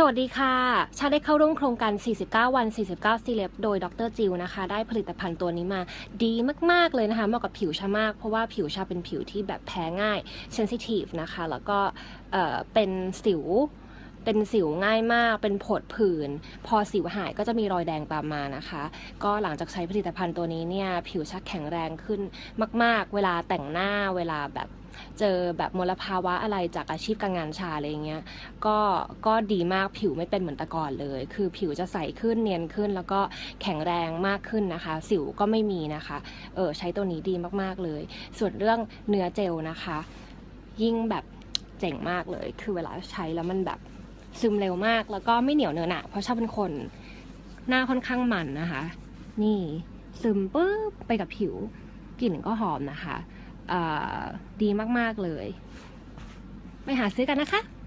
สวัสดีค่ะ ชาได้เข้าร่วมโครงการ 49 วัน 49 ซีเลบโดยดรจิวนะคะ ได้ผลิตภัณฑ์ตัวนี้มาดีมาก ๆ เลยนะคะ เหมาะกับผิวชามาก เพราะว่าผิวชาเป็นผิวที่แบบแพ้ง่ายเซนซิทีฟนะคะ แล้วก็เอ่อเป็นสิวเป็นสิวง่ายมาก เป็นผดผื่น พอสิวหายก็จะมีรอยแดงตามมานะคะ ก็หลังจากใช้ผลิตภัณฑ์ตัวนี้เนี่ย ผิวชักแข็งแรงขึ้นมาก ๆ เวลาแต่งหน้า เวลาแบบ เจอแบบมลภาวะอะไรจากอาชีพการงานชาอะไรอย่างเงี้ยก็ก็ดีมากผิวไม่เป็นเหมือนแต่ก่อนเลย คือผิวจะใสขึ้นเนียนขึ้น แล้วก็แข็งแรงมากขึ้นนะคะ สิวก็ไม่มีนะคะเออใช้ตัวนี้ดีมากๆเลย ส่วนเรื่องเนื้อเจลนะคะ ยิ่งแบบเจ๋งมากเลย คือเวลาใช้แล้วมันแบบซึมเร็วมากแล้วก็ไม่เหนียวเนื้อหนะเพราะชอบเป็นคนหน้าค่อนข้างมันนะคะ นี่ซึมปุ๊บไปกับผิวกลิ่นก็หอมนะคะ ดีมาก ๆ เลย ไปหาซื้อกันนะคะ